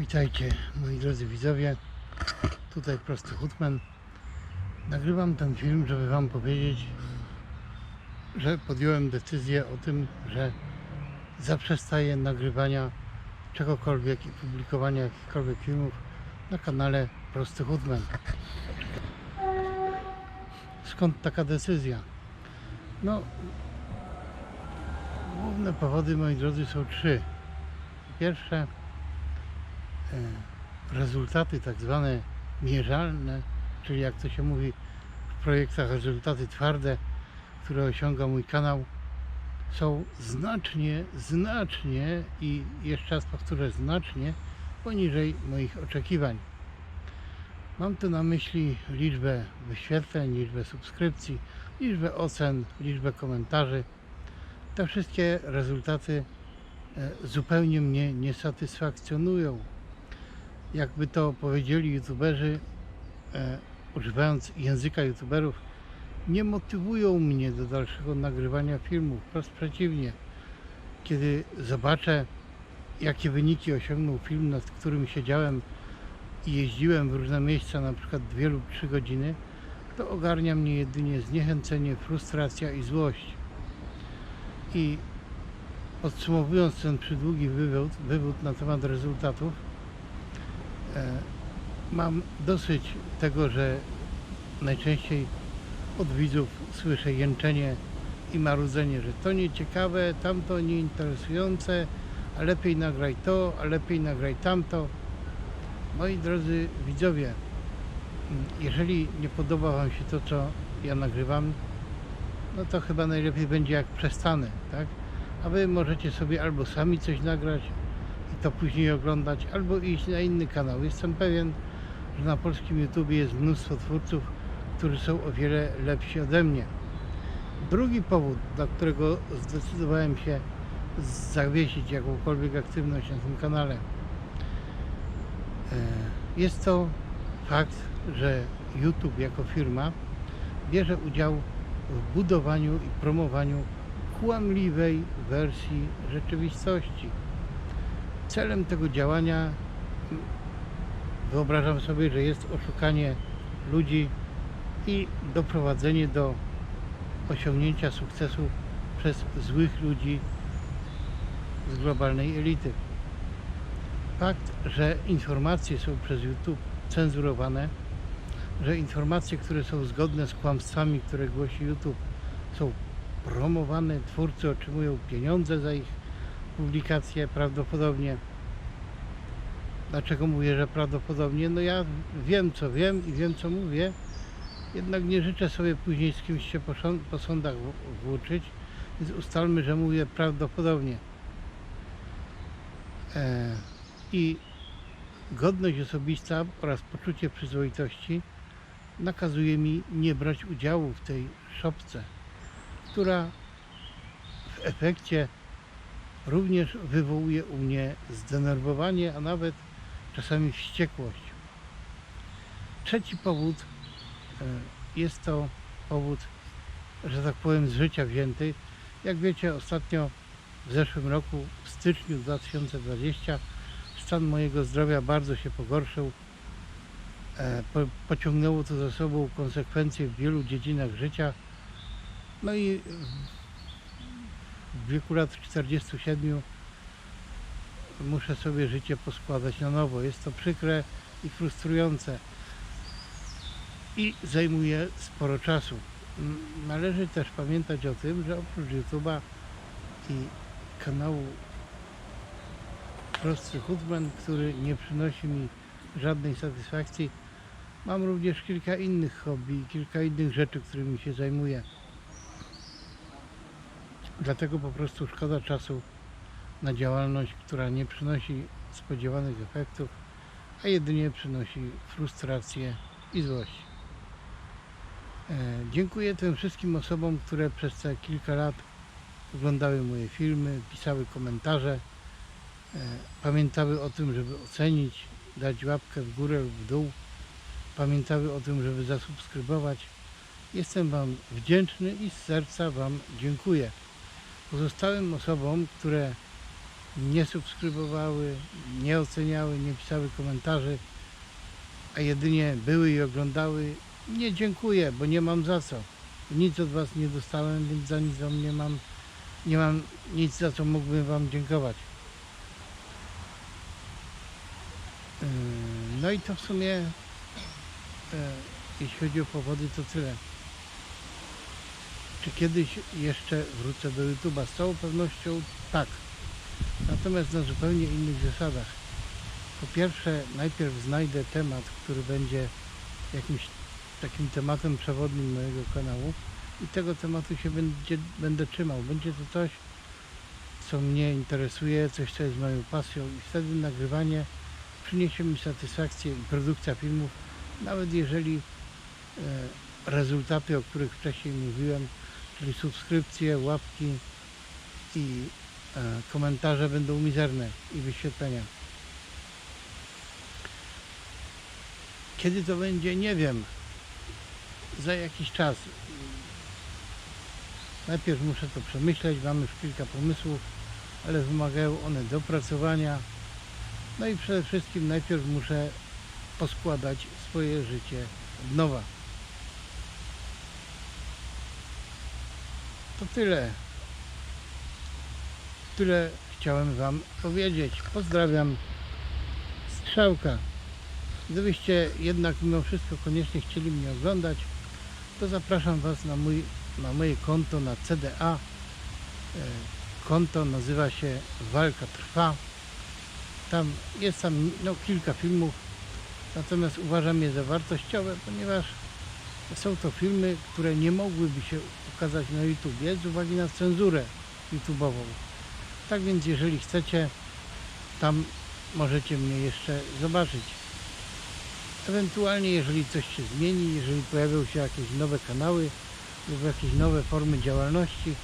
Witajcie moi drodzy widzowie. Tutaj prosty Hutman. Nagrywam ten film, żeby Wam powiedzieć, że podjąłem decyzję o tym, że zaprzestaję nagrywania czegokolwiek i publikowania jakichkolwiek filmów na kanale Prosty Hutman. Skąd taka decyzja? No, główne powody, moi drodzy, są trzy. Pierwsze, rezultaty tak zwane mierzalne, czyli jak to się mówi w projektach, rezultaty twarde, które osiąga mój kanał, są znacznie, znacznie i jeszcze raz powtórzę, znacznie poniżej moich oczekiwań. Mam tu na myśli liczbę wyświetleń, liczbę subskrypcji, liczbę ocen, liczbę komentarzy. Te wszystkie rezultaty e, zupełnie mnie nie satysfakcjonują. Jakby to powiedzieli youtuberzy, e, używając języka youtuberów, nie motywują mnie do dalszego nagrywania filmów. Wprost przeciwnie. Kiedy zobaczę, jakie wyniki osiągnął film, nad którym siedziałem i jeździłem w różne miejsca, na przykład dwie lub trzy godziny, to ogarnia mnie jedynie zniechęcenie, frustracja i złość. I podsumowując ten przydługi wywód, wywód na temat rezultatów, mam dosyć tego, że najczęściej od widzów słyszę jęczenie i marudzenie, że to nieciekawe, tamto nieinteresujące, a lepiej nagraj to, a lepiej nagraj tamto. Moi drodzy widzowie, mm, jeżeli nie podoba Wam się to, co ja nagrywam, no to chyba najlepiej będzie jak przestanę, tak? A Wy możecie sobie albo sami coś nagrać to później oglądać, albo iść na inny kanał. Jestem pewien, że na polskim YouTube jest mnóstwo twórców, którzy są o wiele lepsi ode mnie. Drugi powód, dla którego zdecydowałem się zawiesić jakąkolwiek aktywność na tym kanale, e, jest to fakt, że YouTube jako firma bierze udział w budowaniu i promowaniu kłamliwej wersji rzeczywistości. Celem tego działania wyobrażam sobie, że jest oszukanie ludzi i doprowadzenie do osiągnięcia sukcesu przez złych ludzi z globalnej elity. Fakt, że informacje są przez YouTube cenzurowane, że informacje, które są zgodne z kłamstwami, które głosi YouTube, są promowane, twórcy otrzymują pieniądze za ich publikacje prawdopodobnie. Dlaczego mówię, że prawdopodobnie? No ja wiem co wiem i wiem co mówię, jednak nie życzę sobie później z kimś się po, sąd- po sądach włóczyć, więc ustalmy, że mówię prawdopodobnie. E, I godność osobista oraz poczucie przyzwoitości nakazuje mi nie brać udziału w tej szopce, która w efekcie również wywołuje u mnie zdenerwowanie, a nawet czasami wściekłość. Trzeci powód e, jest to powód, że tak powiem, z życia wzięty. Jak wiecie, ostatnio w zeszłym roku, w styczniu 2020, stan mojego zdrowia bardzo się pogorszył. E, po, pociągnęło to za sobą konsekwencje w wielu dziedzinach życia. No i w- wieku lat 47 muszę sobie życie poskładać na nowo. Jest to przykre i frustrujące i zajmuje sporo czasu. Należy też pamiętać o tym, że oprócz YouTube'a i kanału Prosty Hutman, który nie przynosi mi żadnej satysfakcji, mam również kilka innych hobby kilka innych rzeczy, którymi się zajmuję. Dlatego po prostu szkoda czasu na działalność, która nie przynosi spodziewanych efektów, a jedynie przynosi frustrację i złość. E, Dziękuję tym wszystkim osobom, które przez te kilka lat oglądały moje filmy, pisały komentarze, e, pamiętały o tym, żeby ocenić, dać łapkę w górę lub w dół, pamiętały o tym, żeby zasubskrybować. Jestem Wam wdzięczny i z serca Wam dziękuję. Pozostałym osobom, które nie subskrybowały, nie oceniały, nie pisały komentarzy, a jedynie były i oglądały, nie dziękuję, bo nie mam za co. Nic od Was nie dostałem, więc za nic Wam nie mam, nie mam nic za co mógłbym Wam dziękować. Yy, No i to w sumie, e, jeśli chodzi o powody, to tyle. Czy kiedyś jeszcze wrócę do YouTube'a? Z całą pewnością tak. Natomiast na zupełnie innych zasadach. Po pierwsze, najpierw znajdę temat, który będzie jakimś takim tematem przewodnim mojego kanału i tego tematu się będzie, będę trzymał. Będzie to coś, co mnie interesuje, coś, co jest moją pasją i wtedy nagrywanie przyniesie mi satysfakcję i produkcja filmów, nawet jeżeli e, rezultaty, o których wcześniej mówiłem, czyli subskrypcje, łapki i e, komentarze będą mizerne i wyświetlenia. Kiedy to będzie, nie wiem. Za jakiś czas. Najpierw muszę to przemyśleć, mam już kilka pomysłów, ale wymagają one dopracowania. No i przede wszystkim najpierw muszę poskładać swoje życie od nowa. To tyle. Tyle chciałem Wam powiedzieć. Pozdrawiam. Strzałka. Gdybyście jednak mimo wszystko koniecznie chcieli mnie oglądać, to zapraszam Was na, mój, na moje konto na CDA. E, Konto nazywa się Walka Trwa. Tam jest tam no, kilka filmów, natomiast uważam je za wartościowe, ponieważ są to filmy, które nie mogłyby się ukazać na YouTubie z uwagi na cenzurę YouTube'ową. Tak więc jeżeli chcecie, tam możecie mnie jeszcze zobaczyć. Ewentualnie jeżeli coś się zmieni, jeżeli pojawią się jakieś nowe kanały lub jakieś nowe formy działalności,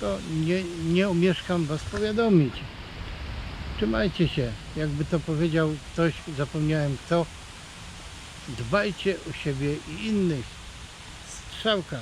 to nie, nie omieszkam Was powiadomić. Trzymajcie się, jakby to powiedział ktoś, zapomniałem kto. Dbajcie o siebie i innych. Strzałka.